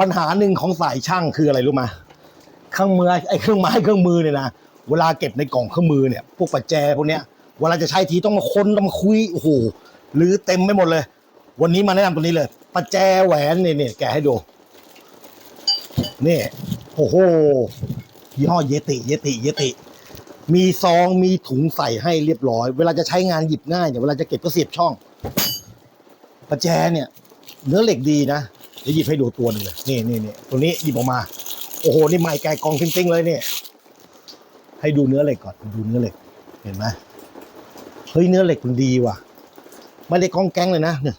ปัญหาหนึ่งของสายช่างคืออะไรรู้ไหมเครื่องมือไอ้เครื่องไม้เครื่องมือเนี่ยนะเวลาเก็บในกล่องเครื่องมือเนี่ยพวกประแจพวกเนี้ยเวลาจะใช้ทีต้องมาค้นต้องมาคุยโอ้โหหรือเต็มไปหมดเลย วันนี้มาแนะนำตัวนี้เลย ประแจแหวนเนี่ยเนี่ยแกให้ดูนี่โอ้โหยี่ห้อเยติเยติเยติ มีซองมีถุงใส่ให้เรียบร้อย เวลาจะใช้งานหยิบง่ายเนี่ยเวลาจะเก็บก็เสียบช่อง ประแจเนี่ย เนื้อเหล็กดีนะ เดี๋ยวหยิบให้ดูตัวหนึ่งเลยนี่นี่นี่ตัวนี้หยิบออกมา โอ้โหนี่ใหม่แกะกองจริงๆเลยเนี่ยให้ดูเนื้อเหล็กก่อนดูเนื้อเหล็ก เห็นไหมเฮ้ยเนื้อเหล็กมันดีว่ะไม่ได้กองแกงเลยนะเนี่ย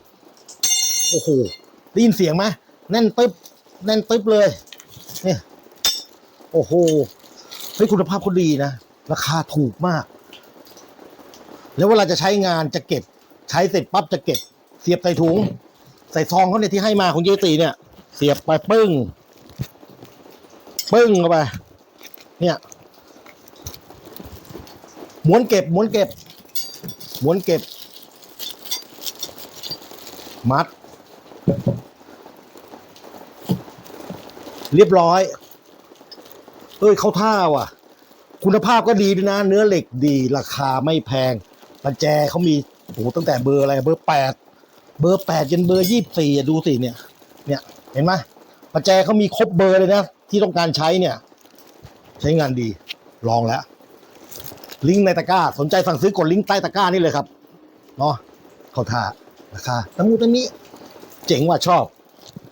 โอ้โหได้ยินเสียงไหมแน่นตึ๊บแน่นตึ๊บเลย เนี่ย โอ้โหเฮ้ยคุณภาพเขาดีนะราคาถูกมาก แล้วเวลาจะใช้งานจะเก็บ ใช้เสร็จปั๊บจะเก็บ เสียบใส่ถุง ใส่ซองเขาเนี่ยที่ให้มาของเยตีเนี่ย เสียบไปปึ้ง ปึ้งเข้าไป เนี่ยม้วนเก็บม้วนเก็บม้วนเก็บ มัด เรียบร้อย เอ้ยเขาท่าว่ะ คุณภาพก็ดีด้วยนะ เนื้อเหล็กดี ราคาไม่แพงประแจเขามีโอ้ตั้งแต่เบอร์อะไรเบอร์แปด เบอร์แปดจนเบอร์ยี่สี่ดูสิเนี่ย เนี่ยเห็นไหมประแจเขามีครบเบอร์เลยนะ ที่ต้องการใช้เนี่ย ใช้งานดีลองแล้ว ลิงก์ในตะกร้า สนใจสั่งซื้อกดลิงก์ใต้ตะกร้านี่เลยครับเนาะเขาท่าราคาตะมูตะมิเจ๋งว่ะชอบ